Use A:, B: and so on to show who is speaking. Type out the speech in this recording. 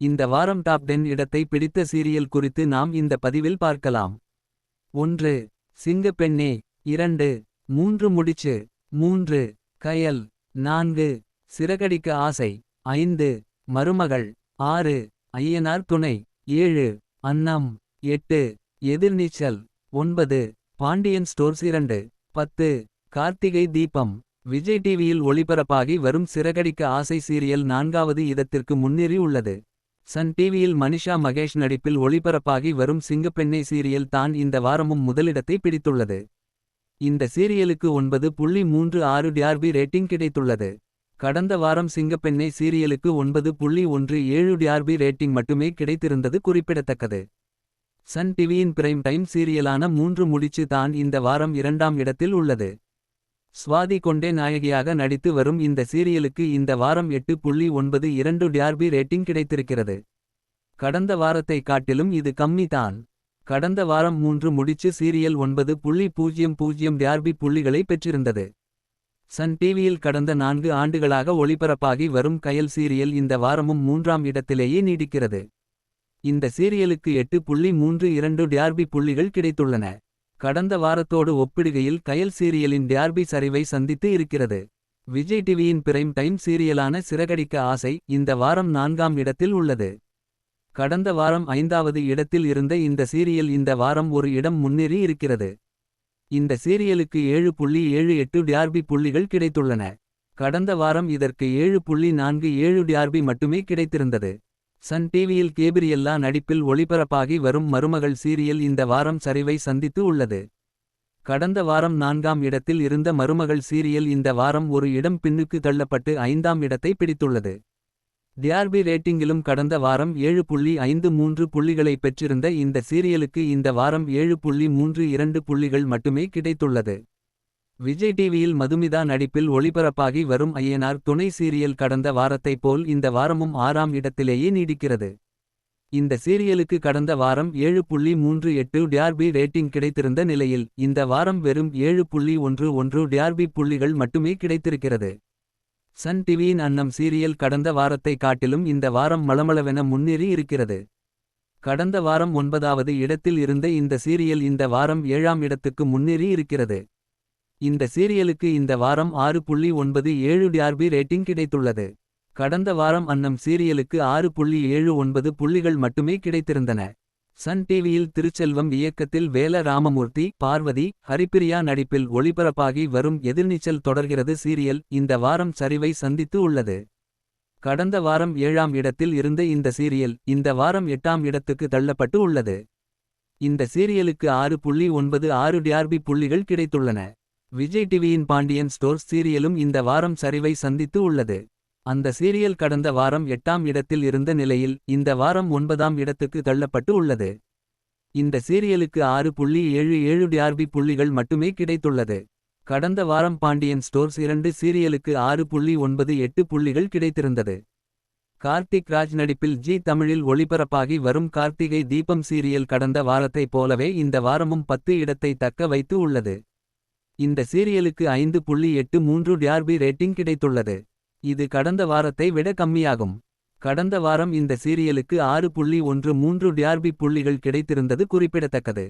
A: இந்த வாரம் டாப் 10 இடத்தை பிடித்த சீரியல் குறித்து நாம் இந்த பதிவில் பார்க்கலாம். ஒன்று சிங்கப்பெண்ணே இரண்டு மூன்று முடிச்சு மூன்று கயல் நான்கு சிறகடிக்க ஆசை ஐந்து மருமகள் ஆறு ஐயனார் துணை ஏழு அன்னம் எட்டு எதிர்நீச்சல் ஒன்பது பாண்டியன் ஸ்டோர்ஸ் இரண்டு பத்து கார்த்திகை தீபம் விஜய் டிவியில் ஒளிபரப்பாகி வரும் சிறகடிக்க ஆசை சீரியல் நான்காவது இடத்திற்கு முன்னேறி உள்ளது சன் டிவியில் மனிஷா மகேஷ் நடிப்பில் ஒளிபரப்பாகி வரும் சிங்கப்பெண்ணை சீரியல் தான் இந்த வாரமும் முதலிடத்தை பிடித்துள்ளது. இந்த சீரியலுக்கு ஒன்பது புள்ளி மூன்று ஆறு டிஆர்பி ரேட்டிங் கிடைத்துள்ளது. கடந்த வாரம் சிங்கப்பெண்ணை சீரியலுக்கு ஒன்பது புள்ளி ஒன்று ஏழு டிஆர்பி ரேட்டிங் மட்டுமே கிடைத்திருந்தது குறிப்பிடத்தக்கது. சன் டிவியின் பிரைம் டைம் சீரியலான மூன்று முடிச்சு தான் இந்த வாரம் இரண்டாம் இடத்தில் உள்ளது. ஸ்வாதி கொண்டே நாயகியாக நடித்து வரும் இந்த சீரியலுக்கு இந்த வாரம் எட்டு புள்ளி ஒன்பது இரண்டு டியார்பி ரேட்டிங் கிடைத்திருக்கிறது. கடந்த வாரத்தை காட்டிலும் இது கம்மி தான். கடந்த வாரம் மூன்று முடிச்சு சீரியல் ஒன்பது புள்ளி பூஜ்ஜியம் பூஜ்ஜியம் டியார்பி புள்ளிகளை பெற்றிருந்தது. சன் டிவியில் கடந்த நான்கு ஆண்டுகளாக ஒளிபரப்பாகி வரும் கயல் சீரியல் இந்த வாரமும் மூன்றாம் இடத்திலேயே நீடிக்கிறது. இந்த சீரியலுக்கு எட்டு புள்ளி மூன்று இரண்டு டியார்பி புள்ளிகள் கிடைத்துள்ளன. கடந்த வாரத்தோடு ஒப்பிடுகையில் கயல் சீரியலின் டியார்பி சரிவை சந்தித்து இருக்கிறது. விஜய் டிவியின் பிரைம் டைம் சீரியலான சிறகடிக்க ஆசை இந்த வாரம் நான்காம் இடத்தில் உள்ளது. கடந்த வாரம் ஐந்தாவது இடத்தில் இருந்த இந்த சீரியல் இந்த வாரம் ஒரு இடம் முன்னேறி இருக்கிறது. இந்த சீரியலுக்கு ஏழு புள்ளி ஏழு எட்டு டியார்பி புள்ளிகள் கிடைத்துள்ளன. கடந்த வாரம் இதற்கு ஏழு புள்ளி நான்கு ஏழு டியார்பி மட்டுமே கிடைத்திருந்தது. சன் டிவியில் கேபிரியல்லா நடிப்பில் ஒளிபரப்பாகி வரும் மருமகள் சீரியல் இந்த வாரம் சரிவை சந்தித்து உள்ளது. கடந்த வாரம் நான்காம் இடத்தில் இருந்த மருமகள் சீரியல் இந்த வாரம் ஒரு இடம் பின்னுக்கு தள்ளப்பட்டு ஐந்தாம் இடத்தை பிடித்துள்ளது. டிஆர்பி ரேட்டிங்கிலும் கடந்த வாரம் ஏழு புள்ளி ஐந்து மூன்று புள்ளிகளை பெற்றிருந்த இந்த சீரியலுக்கு இந்த வாரம் ஏழு புள்ளி மூன்று இரண்டு புள்ளிகள் மட்டுமே கிடைத்துள்ளது. விஜய் டிவியில் மதுமிதா நடிப்பில் ஒளிபரப்பாகி வரும் ஐயனார் துணை சீரியல் கடந்த வாரத்தைப் போல் இந்த வாரமும் ஆறாம் இடத்திலேயே நீடிக்கிறது. இந்த சீரியலுக்கு கடந்த வாரம் ஏழு புள்ளி மூன்று எட்டு டியார்பி ரேட்டிங் கிடைத்திருந்த நிலையில் இந்த வாரம் வெறும் ஏழு புள்ளி ஒன்று ஒன்று டியார்பி புள்ளிகள் மட்டுமே கிடைத்திருக்கிறது. சன் டிவியின் அன்னம் சீரியல் கடந்த வாரத்தை காட்டிலும் இந்த வாரம் மளமளவென முன்னேறி இருக்கிறது. கடந்த வாரம் ஒன்பதாவது இடத்தில் இருந்த இந்த சீரியல் இந்த வாரம் ஏழாம் இடத்துக்கு முன்னேறி இருக்கிறது. இந்த சீரியலுக்கு இந்த வாரம் ஆறு புள்ளி ஒன்பது ஏழு டிஆர்பி ரேட்டிங் கிடைத்துள்ளது. கடந்த வாரம் அன்னம் சீரியலுக்கு ஆறு புள்ளி ஏழு ஒன்பது புள்ளிகள் மட்டுமே கிடைத்திருந்தன. சன் டிவியில் திருச்செல்வம் இயக்கத்தில் வேல ராமமூர்த்தி பார்வதி ஹரிப்பிரியா நடிப்பில் ஒளிபரப்பாகி வரும் எதிர்நீச்சல் தொடர்கிறது சீரியல் இந்த வாரம் சரிவை சந்தித்து உள்ளது. கடந்த வாரம் ஏழாம் இடத்தில் இருந்த இந்த சீரியல் இந்த வாரம் எட்டாம் இடத்துக்கு தள்ளப்பட்டு உள்ளது. இந்த சீரியலுக்கு ஆறு புள்ளி ஒன்பது ஆறு டிஆர்பி புள்ளிகள் கிடைத்துள்ளன. விஜய் டிவியின் பாண்டியன் ஸ்டோர்ஸ் சீரியலும் இந்த வாரம் சரிவை சந்தித்து உள்ளது. அந்த சீரியல் கடந்த வாரம் எட்டாம் இடத்தில் இருந்த நிலையில் இந்த வாரம் ஒன்பதாம் இடத்துக்கு தள்ளப்பட்டு உள்ளது. இந்த சீரியலுக்கு ஆறு புள்ளி ஏழு ஏழு டிஆர்பி புள்ளிகள் மட்டுமே கிடைத்துள்ளது. கடந்த வாரம் பாண்டியன் ஸ்டோர்ஸ் இரண்டு சீரியலுக்கு ஆறு புள்ளி ஒன்பது எட்டு புள்ளிகள் கிடைத்திருந்தது. கார்த்திக் ராஜ் நடிப்பில் ஜி தமிழில் ஒளிபரப்பாகி வரும் கார்த்திகை தீபம் சீரியல் கடந்த வாரத்தைப் போலவே இந்த வாரமும் பத்து இடத்தை தக்க வைத்து உள்ளது. இந்த சீரியலுக்கு ஐந்து புள்ளி எட்டு மூன்று டியார்பி ரேட்டிங் கிடைத்துள்ளது. இது கடந்த வாரத்தை விட கம்மியாகும். கடந்த வாரம் இந்த சீரியலுக்கு ஆறு புள்ளி ஒன்று மூன்று டியார்பி புள்ளிகள் கிடைத்திருந்தது குறிப்பிடத்தக்கது.